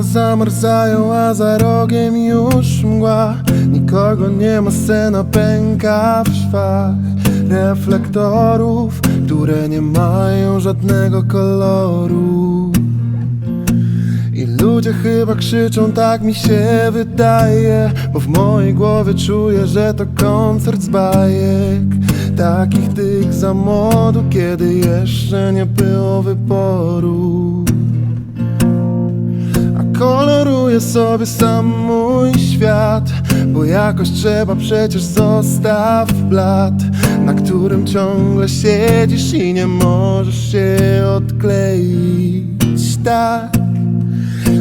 rana zamarzają, a za rogiem już mgła. Nikogo nie ma, scena pęka w szwach. Reflektorów, które nie mają żadnego koloru. I ludzie chyba krzyczą, tak mi się wydaje Bo w mojej głowie czuję, że to koncert z bajek. Takich tych za młodu, kiedy jeszcze nie było wyboru koloruję sobie sam mój świat Bo jakoś trzeba przecież zostaw blat Na którym ciągle siedzisz i nie możesz się odkleić Tak?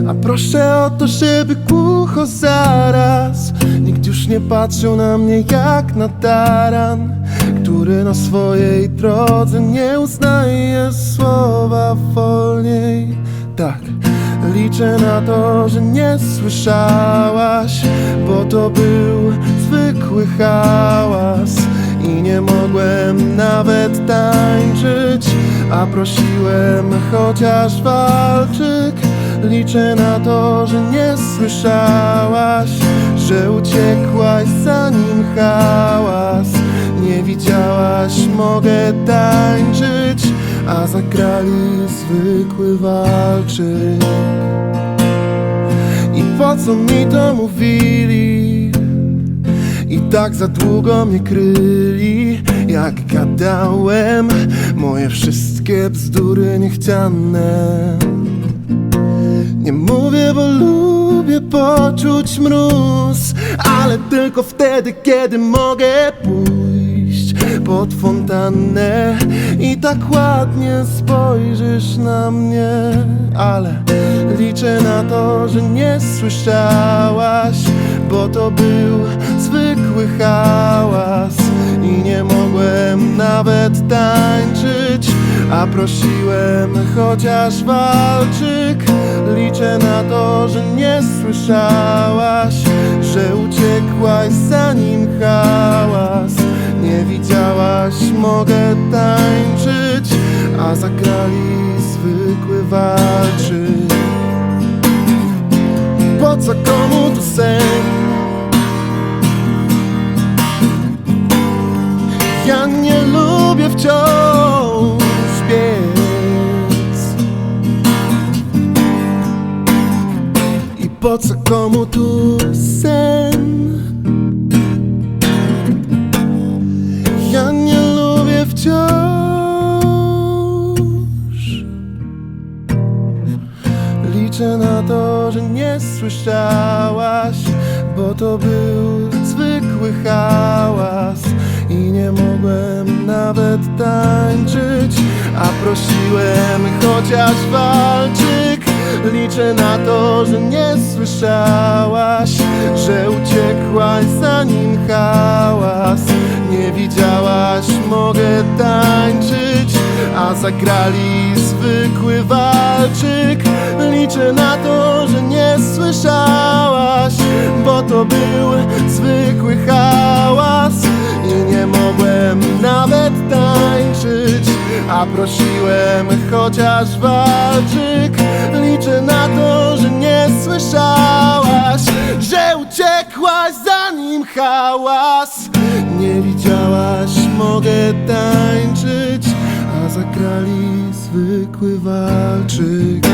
A proszę o to, żeby głucho zaraz Nikt już nie patrzył na mnie jak na taran Który na swojej drodze nie uznaje słowa wolniej Tak, liczę na to, że nie słyszałaś Bo to był zwykły hałas I nie mogłem nawet tańczyć A prosiłem chociaż walczyk. Liczę na to, że nie słyszałaś Że uciekłaś zanim hałas. Nie widziałaś, mogę tańczyć A zagrali zwykły walczyk. I po co mi to mówili? I tak za długo mnie kryli. Jak gadałem Moje wszystkie bzdury niechciane. Nie mówię, bo lubię poczuć mróz Ale tylko wtedy, kiedy mogę pójść pod fontannę I tak ładnie spojrzysz na mnie Ale liczę na to, że nie słyszałaś Bo to był zwykły hałas I nie mogłem nawet tańczyć A prosiłem chociaż walczyk. Liczę na to, że nie słyszałaś Że uciekłaś zanim hałas widziałaś, mogę tańczyć A zagrali zwykły walczyk Po co komu tu sen? Ja nie lubię wciąż biec I po co komu tu sen? Na to, że nie słyszałaś Bo to był zwykły hałas I nie mogłem nawet tańczyć A prosiłem chociaż walczyk. Liczę na to, że nie słyszałaś Że uciekłaś zanim hałas. Nie widziałaś, mogę tańczyć A zagrali zwykły walczyk. Liczę na to, że nie słyszałaś Bo to był zwykły hałas. I nie mogłem nawet tańczyć A prosiłem chociaż walczyk. Liczę na to, że nie słyszałaś Że uciekłaś zanim hałas. Nie widziałaś, mogę tańczyć A zagrali zwykły walczyk